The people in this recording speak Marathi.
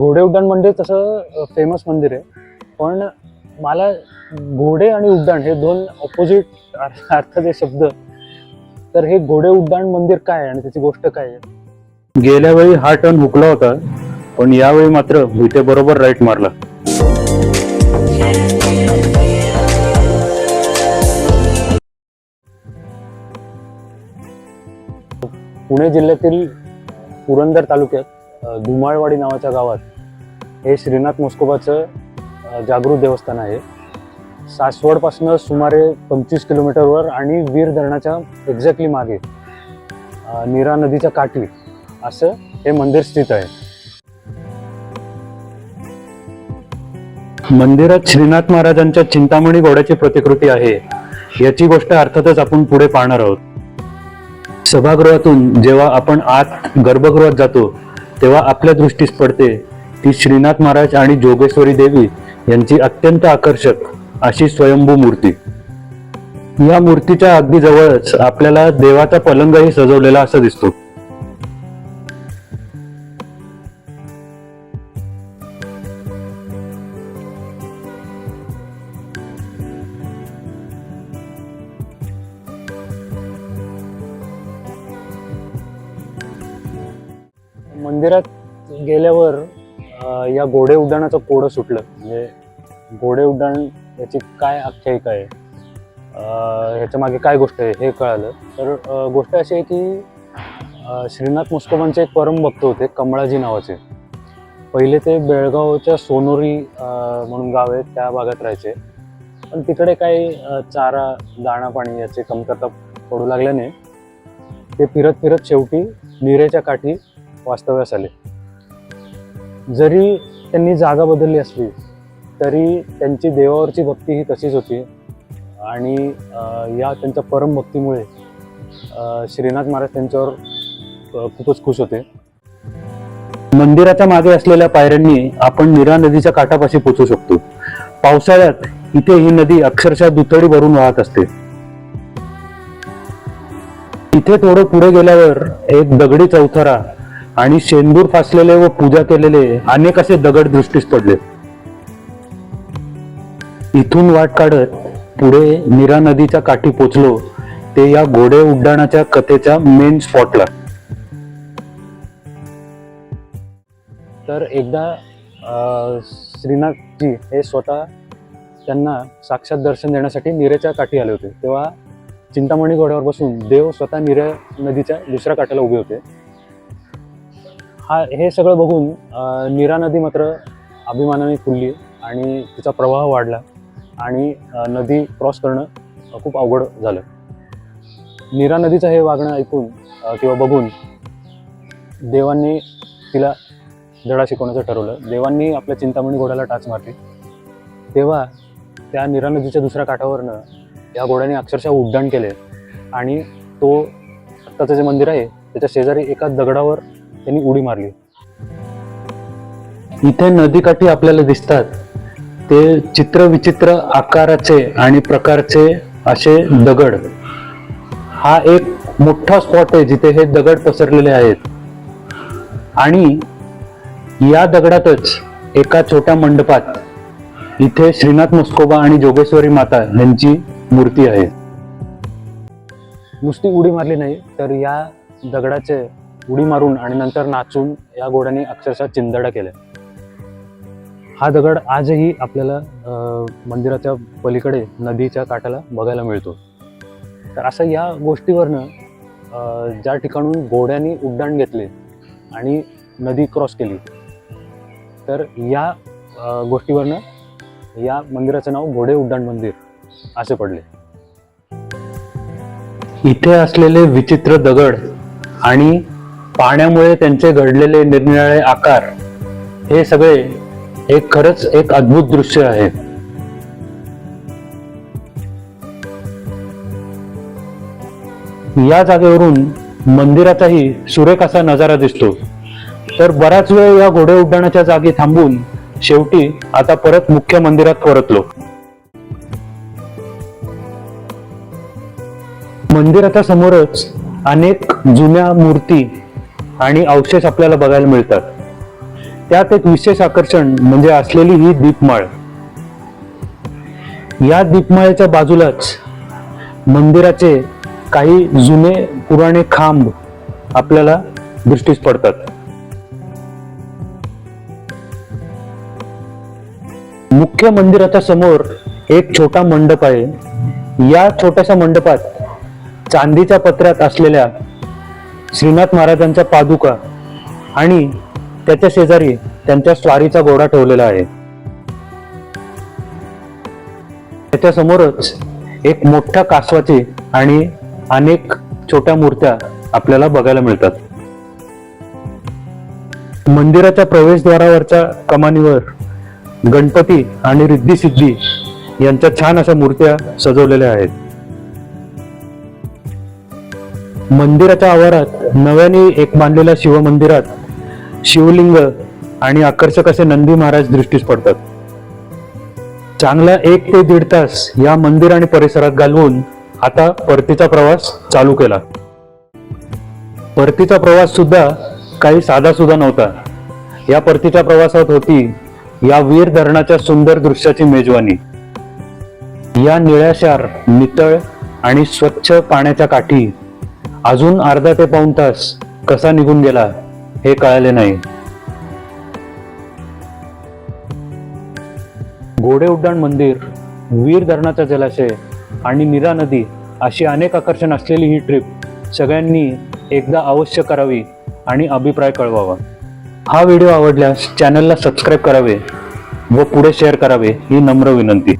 घोडे उड्डाण म्हणजे तसं फेमस मंदिर आहे. पण मला घोडे आणि उड्डाण हे दोन ऑपोजिट अर्थाचे शब्द. तर हे घोडे उड्डाण मंदिर काय आणि त्याची गोष्ट काय आहे? गेल्या वेळी हा टर्न हुकला होता पण यावेळी मात्र इथे बरोबर राईट मारला. पुणे जिल्ह्यातील पुरंदर तालुक्यात धुमाळवाडी नावाच्या गावात हे श्रीनाथ मोस्कोबाचं जागृत देवस्थान आहे. सासवडपासनं सुमारे पंचवीस किलोमीटरवर आणि वीर धरणाच्या एक्झॅक्टली मागे नीरा नदीच्या काठी असं हे मंदिर स्थित आहे. मंदिरात श्रीनाथ महाराजांच्या चिंतामणी घोड्याची प्रतिकृती आहे. याची गोष्ट अर्थातच आपण पुढे पाहणार आहोत. सभागृहातून जेव्हा आपण आत गर्भगृहात जातो तेव्हा आपल्या दृष्टीस पडते ती श्रीनाथ महाराज आणि जोगेश्वरी देवी यांची अत्यंत आकर्षक अशी स्वयंभू मूर्ती. या मूर्तीच्या अगदी जवळच आपल्याला देवाचा पलंगही सजवलेला असा दिसतो. मंदिरात गेल्यावर या घोडे उड्डाणाचं कोडं सुटलं. म्हणजे घोडे उड्डाण याची काय आख्यायिका आहे? ह्याच्या मागे काय गोष्ट आहे हे कळालं. तर गोष्ट अशी आहे की श्रीनाथ मुस्कोबांचे एक परमभक्त होते कमळाजी नावाचे. पहिले ते बेळगावच्या सोनोरी म्हणून गाव आहे त्या भागात राहायचे. पण तिकडे काही चारा दाणा पाणी याची कमतरता पडू लागल्याने ते फिरत फिरत शेवटी निरेच्या काठी वास्तव्यास आले. जरी त्यांनी जागा बदलली असली तरी त्यांची देवावरची भक्ती ही तशीच होती. आणि या त्यांच्या परम भक्तीमुळे श्रीनाथ महाराज त्यांच्यावर खूपच खुश होते. मंदिराच्या मागे असलेल्या पायऱ्यांनी आपण नीरा नदीच्या काठापाशी पोहोचू शकतो. पावसाळ्यात इथे ही नदी अक्षरशः दुथडी भरून वाहत असते. इथे थोडं पुढे गेल्यावर एक दगडी चौथरा आणि शेंदूर फासलेले व पूजा केलेले अनेक असे दगड दृष्टीस पडले. इथून वाट काढत पुढे नीरा नदीच्या काठी पोचलो ते या घोडे उड्डाणाच्या कथेच्या मेन स्पॉटला तर एकदा श्रीनाथजी हे स्वतः त्यांना साक्षात दर्शन देण्यासाठी निरेच्या काठी आले होते. तेव्हा चिंतामणी घोड्यावर बसून देव स्वतः निरे नदीच्या दुसऱ्या काठाला उभे होते. हा हे सगळं बघून निरा नीरा नदी मात्र अभिमानाने फुलली आणि तिचा प्रवाह वाढला आणि नदी क्रॉस करणं खूप अवघड झालं. नीरा नदीचं हे वागणं ऐकून किंवा बघून देवांनी तिला धडा शिकवण्याचं ठरवलं. देवांनी आपल्या चिंतामणी घोड्याला टाच मारली. तेव्हा त्या नीरा नदीच्या दुसऱ्या काठावरनं या घोड्याने अक्षरशः उड्डाण केले आणि तो आत्ताचं जे मंदिर आहे त्याच्या शेजारी एका दगडावर त्यांनी उडी मारली. इथे नदीकाठी आपल्याला दिसतात. ते चित्र विचित्र आकाराचे आणि प्रकारचे असे दगड. हा एक मोठा स्पॉट आहे जिथे हे दगड पसरलेले आहेत. आणि या दगडातच एका छोट्या मंडपात इथे श्रीनाथ मुस्कोबा आणि जोगेश्वरी माता यांची मूर्ती आहे. नुसती उडी मारली नाही तर या दगडाचे उडी मारून आणि नंतर नाचून या घोड्याने अक्षरशः चिंदडा केल्या हा दगड आजही आपल्याला अं, मंदिराच्या पलीकडे नदीच्या काठाला बघायला मिळतो. तर असं या गोष्टीवरनं ज्या ठिकाणून घोड्याने उड्डाण घेतले आणि नदी क्रॉस केली तर या गोष्टीवरनं या मंदिराचं नाव घोडे उड्डाण मंदिर असे पडले. इथे असलेले विचित्र दगड आणि पाण्यामुळे त्यांचे घडलेले निरनिराळे आकार हे सगळे एक खरंच एक अद्भुत दृश्य आहे. या जागेवरून मंदिराचाही सुरेख असा नजारा दिसतो. तर बराच वेळ या घोडे उड्डाणाच्या जागी थांबून शेवटी आता परत मुख्य मंदिरात परतलो. मंदिराच्या समोरच अनेक जुन्या मूर्ती आणि अवशेष आपल्याला बघायला मिळतात. त्यात एक विशेष आकर्षण म्हणजे असलेली ही दीपमाळ. या दीपमाळेच्या बाजूलाच मंदिराचे काही जुने पुराणे खांब आपल्याला दृष्टीस पडतात. मुख्य मंदिराच्या समोर एक छोटा मंडप आहे. या छोट्याशा मंडपात चांदीच्या पत्र्यात असलेल्या श्रीनाथ महाराजांच्या पादुका आणि त्याच्या शेजारी त्यांच्या स्वारीचा घोडा ठेवलेला आहे. त्याच्यासमोरच एक मोठ्या कासवाचे आणि अनेक छोट्या मूर्त्या आपल्याला बघायला मिळतात. मंदिराच्या प्रवेशद्वारावरच्या कमानीवर गणपती आणि रिद्धी सिद्धी यांच्या छान अशा मूर्त्या सजवलेल्या आहेत. मंदिराच्या आवारात नव्याने एक बांधलेल्या शिवमंदिरात शिवलिंग आणि आकर्षक असे नंदी महाराज दृष्टीस पडतात. चांगला एक ते दीड तास या मंदिर आणि परिसरात घालवून आता परतीचा प्रवास चालू केला. परतीचा प्रवास सुद्धा काही साधा सुद्धा नव्हता. या परतीच्या प्रवासात होती या वीर धरणाच्या सुंदर दृश्याची मेजवानी. या निळ्याशार नितळ आणि स्वच्छ पाण्याच्या काठी अजून अर्धा ते पाऊण तास कसा निघून गेला हे कळले नाही. घोडे उड्डाण मंदिर वीर धरणाचा जलाशय आणि नीरा नदी अशी अनेक आकर्षण असलेली ही ट्रिप सगळ्यांनी एकदा अवश्य करावी आणि अभिप्राय कळवावा. हा व्हिडिओ आवडल्यास चॅनलला सबस्क्राईब करावे व पुढे शेअर करावे ही नम्र विनंती.